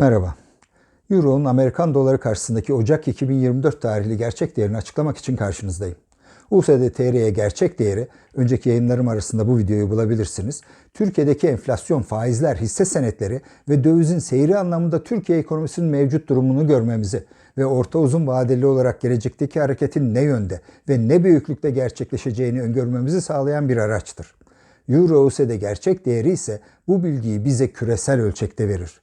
Merhaba. Euro'nun Amerikan doları karşısındaki Ocak 2024 tarihli gerçek değerini açıklamak için karşınızdayım. USD TL'ye gerçek değeri, önceki yayınlarım arasında bu videoyu bulabilirsiniz. Türkiye'deki enflasyon, faizler, hisse senetleri ve dövizin seyri anlamında Türkiye ekonomisinin mevcut durumunu görmemizi ve orta uzun vadeli olarak gelecekteki hareketin ne yönde ve ne büyüklükte gerçekleşeceğini öngörmemizi sağlayan bir araçtır. Euro USD gerçek değeri ise bu bilgiyi bize küresel ölçekte verir.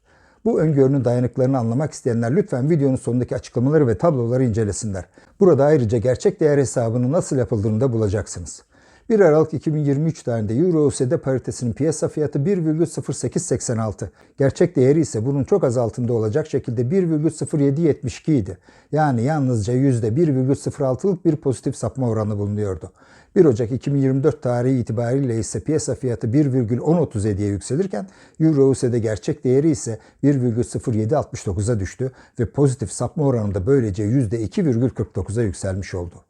Bu öngörünün dayanıklarını anlamak isteyenler lütfen videonun sonundaki açıklamaları ve tabloları incelesinler. Burada ayrıca gerçek değer hesabının nasıl yapıldığını da bulacaksınız. 1 Aralık 2023 tarihinde Euro USD paritesinin piyasa fiyatı 1,0886. Gerçek değeri ise bunun çok az altında olacak şekilde 1,0772 idi. Yani yalnızca %1,06'lık bir pozitif sapma oranı bulunuyordu. 1 Ocak 2024 tarihi itibariyle ise piyasa fiyatı 1,1037'ye yükselirken Euro USD gerçek değeri ise 1,0769'a düştü ve pozitif sapma oranı da böylece %2,49'a yükselmiş oldu.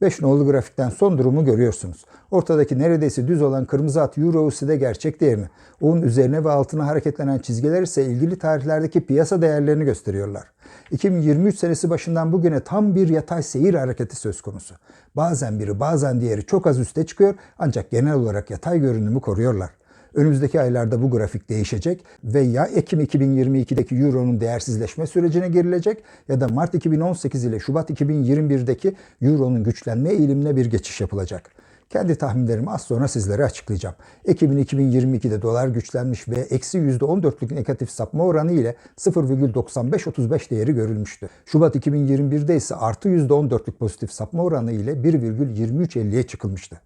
5 nolu grafikten son durumu görüyorsunuz. Ortadaki neredeyse düz olan kırmızı at Euro USD gerçek değerini, onun üzerine ve altına hareketlenen çizgiler ise ilgili tarihlerdeki piyasa değerlerini gösteriyorlar. 2023 senesi başından bugüne tam bir yatay seyir hareketi söz konusu. Bazen biri bazen diğeri çok az üste çıkıyor ancak genel olarak yatay görünümü koruyorlar. Önümüzdeki aylarda bu grafik değişecek ve ya Ekim 2022'deki Euro'nun değersizleşme sürecine girilecek ya da Mart 2018 ile Şubat 2021'deki Euro'nun güçlenme eğilimine bir geçiş yapılacak. Kendi tahminlerimi az sonra sizlere açıklayacağım. Ekim'in 2022'de dolar güçlenmiş ve eksi %14'lük negatif sapma oranı ile 0,9535 değeri görülmüştü. Şubat 2021'de ise artı %14'lük pozitif sapma oranı ile 1,2350'ye çıkılmıştı.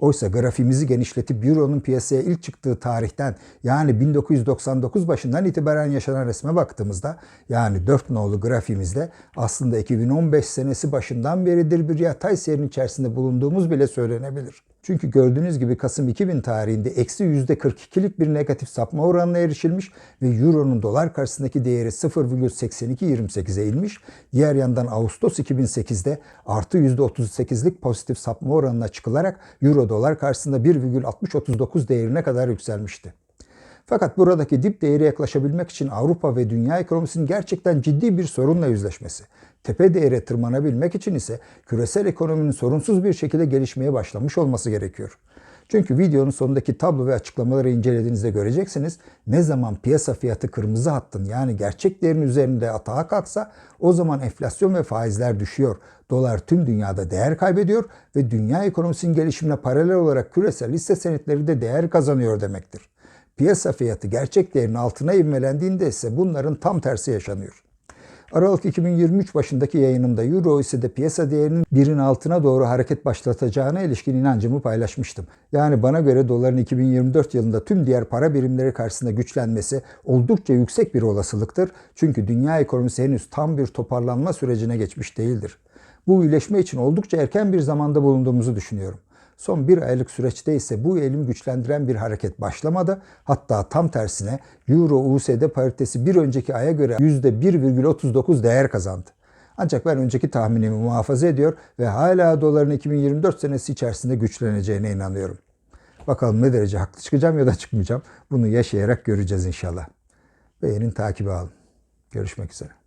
Oysa grafimizi genişletip Euro'nun piyasaya ilk çıktığı tarihten yani 1999 başından itibaren yaşanan resme baktığımızda yani 4 nolu grafimizde aslında 2015 senesi başından beridir bir yatay seyrin içerisinde bulunduğumuz bile söylenebilir. Çünkü gördüğünüz gibi Kasım 2000 tarihinde eksi %42'lik bir negatif sapma oranına erişilmiş ve Euro'nun dolar karşısındaki değeri 0,8228'e inmiş. Diğer yandan Ağustos 2008'de artı %38'lik pozitif sapma oranına çıkılarak Euro dolar karşısında 1,6039 değerine kadar yükselmişti. Fakat buradaki dip değeri yaklaşabilmek için Avrupa ve dünya ekonomisinin gerçekten ciddi bir sorunla yüzleşmesi, tepe değere tırmanabilmek için ise küresel ekonominin sorunsuz bir şekilde gelişmeye başlamış olması gerekiyor. Çünkü videonun sonundaki tablo ve açıklamaları incelediğinizde göreceksiniz ne zaman piyasa fiyatı kırmızı hattın yani gerçek değerin üzerinde atağa kalksa o zaman enflasyon ve faizler düşüyor. Dolar tüm dünyada değer kaybediyor ve dünya ekonomisinin gelişimine paralel olarak küresel hisse senetleri de değer kazanıyor demektir. Piyasa fiyatı gerçek değerin altına ivmelendiğinde ise bunların tam tersi yaşanıyor. Aralık 2023 başındaki yayınımda Euro ise de piyasa değerinin birin altına doğru hareket başlatacağına ilişkin inancımı paylaşmıştım. Yani bana göre doların 2024 yılında tüm diğer para birimleri karşısında güçlenmesi oldukça yüksek bir olasılıktır. Çünkü dünya ekonomisi henüz tam bir toparlanma sürecine geçmiş değildir. Bu iyileşme için oldukça erken bir zamanda bulunduğumuzu düşünüyorum. Son bir aylık süreçte ise bu eğilim güçlendiren bir hareket başlamadı. Hatta tam tersine Euro-USD paritesi bir önceki aya göre %1,39 değer kazandı. Ancak ben önceki tahminimi muhafaza ediyor ve hala doların 2024 senesi içerisinde güçleneceğine inanıyorum. Bakalım ne derece haklı çıkacağım ya da çıkmayacağım. Bunu yaşayarak göreceğiz inşallah. Beğenin takibi alın. Görüşmek üzere.